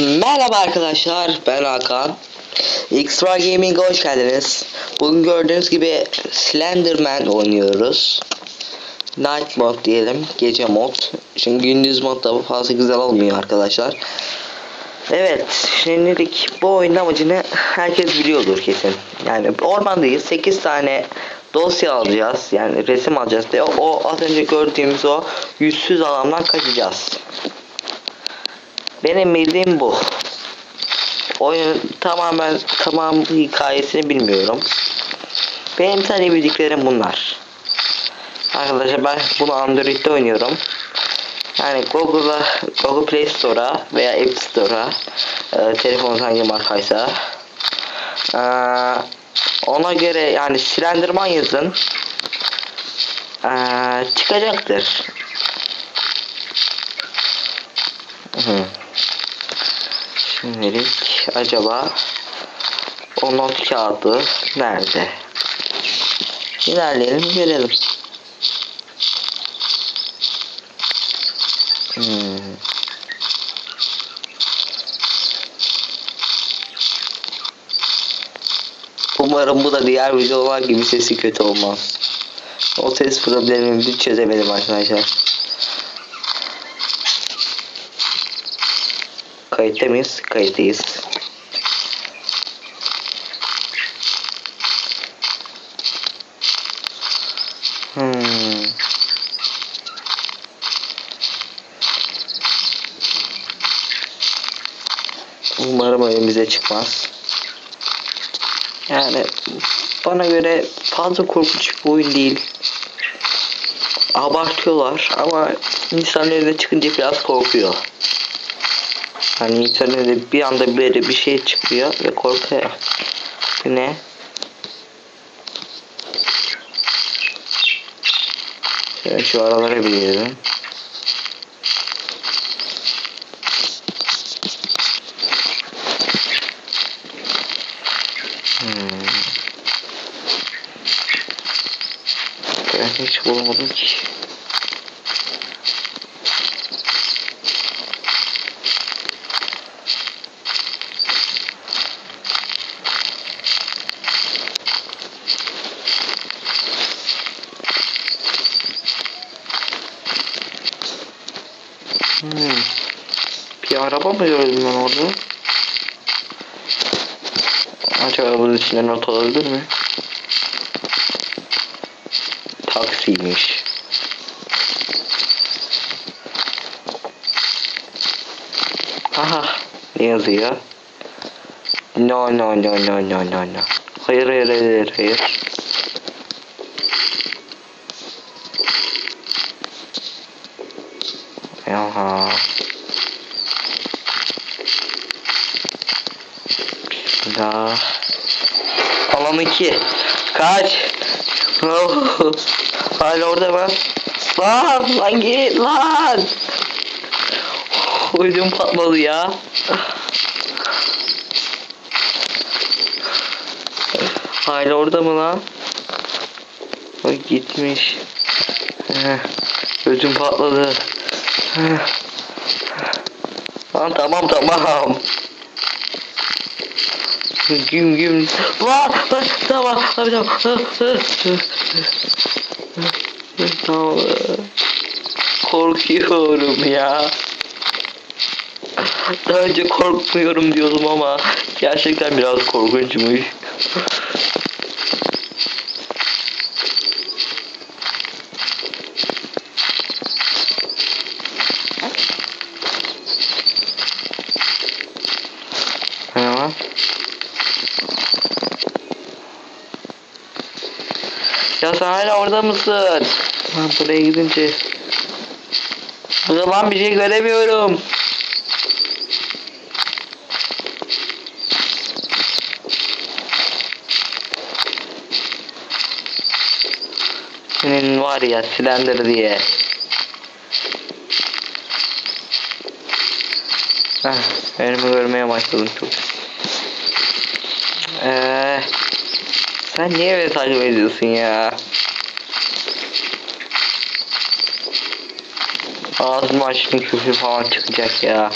Merhaba arkadaşlar ben Hakan. Xtra Gaming'e hoş geldiniz. Bugün gördüğünüz gibi Slenderman oynuyoruz. Night mod diyelim gece mod. Şimdi gündüz mod da fazla güzel olmuyor arkadaşlar. Evet şimdilik bu oyunun amacını herkes biliyordur kesin. Yani ormandayız 8 tane dosya alacağız. Yani resim alacağız. Ve o, az önce gördüğümüz o yüzsüz alandan kaçacağız benim bildiğim bu. Oyun tamamen tamam hikayesini bilmiyorum. Benim sadece bildiklerim bunlar. Arkadaşlar ben bunu Android'de oynuyorum. Yani Google'a, Google Play Store'a veya App Store'a e, telefon hangi markaysa e, ona göre yani Slenderman yazın e, çıkacaktır. Hı. Şimdilik acaba o not kağıdı nerede? İlerleyelim görelim. Hmm. Umarım bu da diğer videolar gibi sesi kötü olmaz. O ses problemimi çözemedim arkadaşlar. Kayıtta mıyız? Kayıttayız. Hmm. Umarım bize çıkmaz. Yani bana göre fazla korkunç bir oyun değil. Abartıyorlar ama insan önüne çıkınca biraz korkuyor. Hani insan önüne bir anda böyle bir şey çıkıyor ve korkuyor. Bu ne? Şöyle şu aralara bir girelim. Hmm. Ben hiç bulamadım ki. Hmm. Gördüm ben orada? Acaba bunun içinde not olabilir mi? Taksiymiş. Aha ne yazıyor? No no no no no no no. Hayır hayır hayır hayır. Aha. Bismillah. Alan 2. Kaç. Oh. Hala orada mı? Lan lan git lan. Uydum patladı ya. Hala orada mı lan? Ay gitmiş. Ödüm patladı. Lan tamam tamam. Güm güm. Lan lan tamam abi tamam. Tamam. Korkuyorum ya. Daha önce korkmuyorum diyordum ama gerçekten biraz korkunçmuş. Merhaba. Ya sen hala orada mısın? Ben buraya gidince. Zaman bir şey göremiyorum. Senin var ya Slender diye. Heh, önümü görmeye başladım çok. Eee sen niye böyle takip ya? Ağzımı açtım küfür falan çıkacak ya.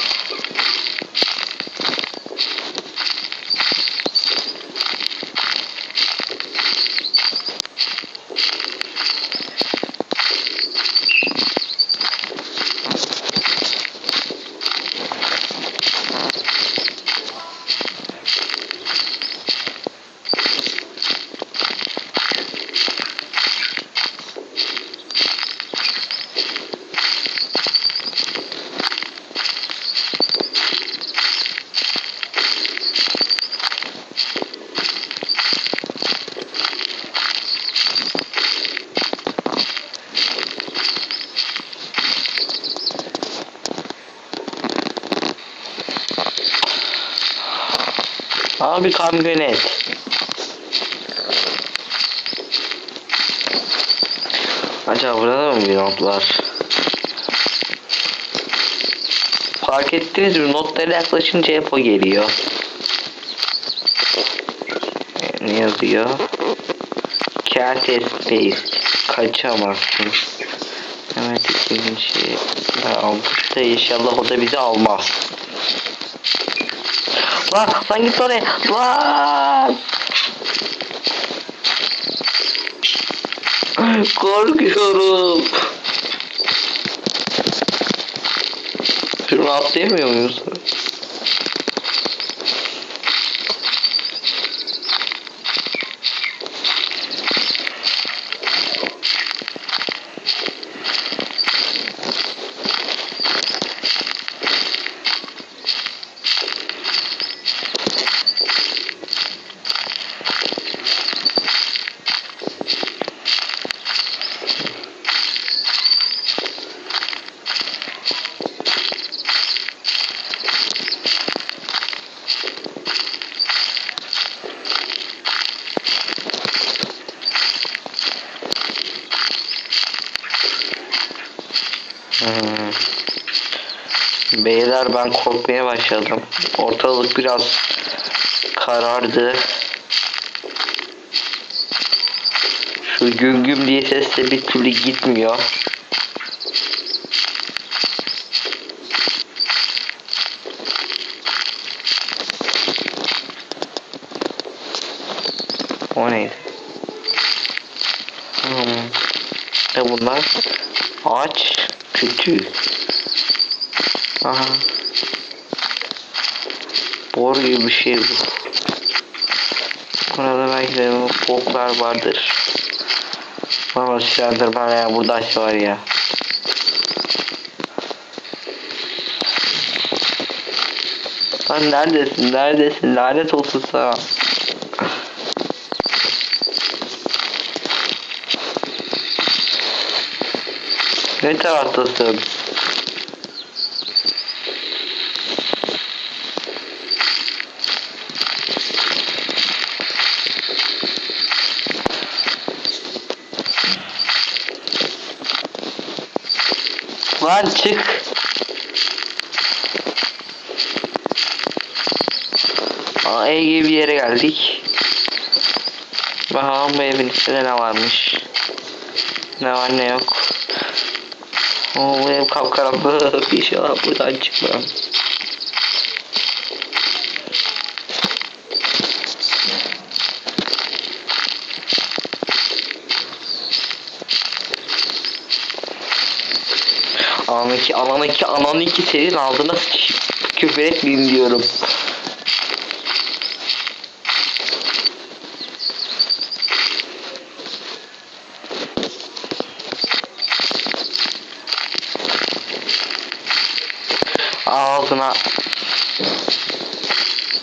Abi kamyonet. Acaba burada da mı bir not var? Fark ettiniz mi? Notlara yaklaşınca hep o geliyor. Ne yazıyor? Can't space. Kaçamazsın. Evet ikinci. Almışsa inşallah o da bizi almaz. Lan lan git oraya. Lan. Korkuyorum. Şunu atlayamıyor muyuz? Hmm. Beyler ben korkmaya başladım. Ortalık biraz karardı. Şu güm güm diye ses de bir türlü gitmiyor. O neydi? Hmm. Ne bunlar? Ağaç kütüğü. Aha. Bor gibi bir şey bu. Burada belki de boklar vardır. Valla silahdır bana ya burada aç var ya. Lan neredesin neredesin lanet olsun sana. Ne taraftasın? Lan çık. Aa, ev gibi bir yere geldik. Bakalım bu evin içinde ne varmış. Ne var ne yok. Oo, bu ev kapkaranlık. İnşallah buradan çıkmam. Ananınki, ananınki, ananınki senin sıçayım. Küfür etmeyeyim diyorum. Ağzına.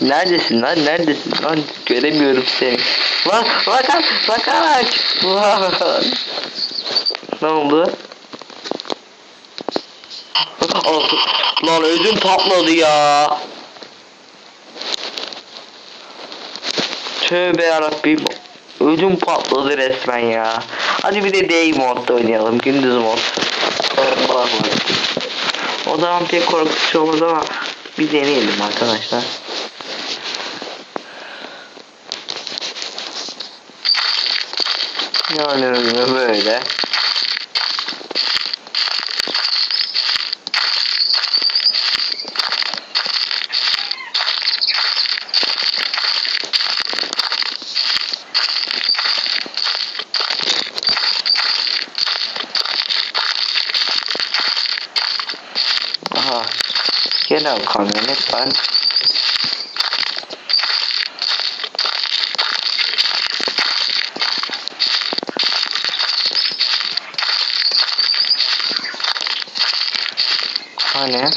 Neredesin lan? Neredesin lan? Göremiyorum seni. Lan lan lan kaç. Lan. Ne oldu? Altı. Lan ödüm patladı ya. Tövbe yarabbim. Ödüm patladı resmen ya. Hadi bir de day modda oynayalım. Gündüz mod. O zaman pek korkutucu olmaz ama bir deneyelim arkadaşlar. Yani böyle. Aha. Al kamyonet ben. Hani?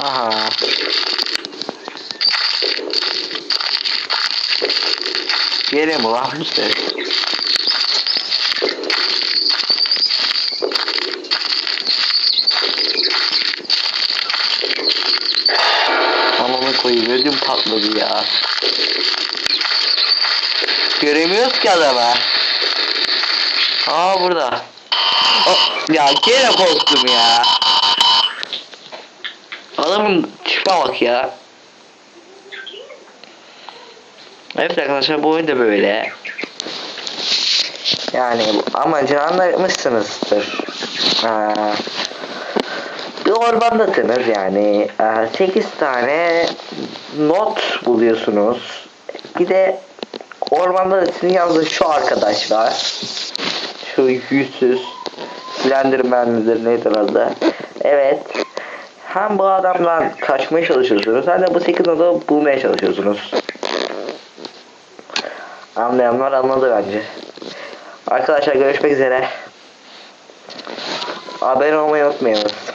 Aha. Gene mi lan bu ses? koyayım ödüm patladı ya. Göremiyoruz ki adamı. Aa burada. Oh, ya gene korktum ya. Adamın tipe bak ya. Evet arkadaşlar bu oyun da böyle. Yani bu amacını anlamışsınızdır. Aa, bir ormandasınız yani. 8 tane not buluyorsunuz. Bir de ormanda da sizin yanınızda şu arkadaş var. Şu yüzsüz Slenderman midir nedir adı? Evet. Hem bu adamdan kaçmaya çalışıyorsunuz hem de bu 8 adamı bulmaya çalışıyorsunuz. Anlayanlar anladı bence. Arkadaşlar görüşmek üzere. Abone olmayı unutmayınız.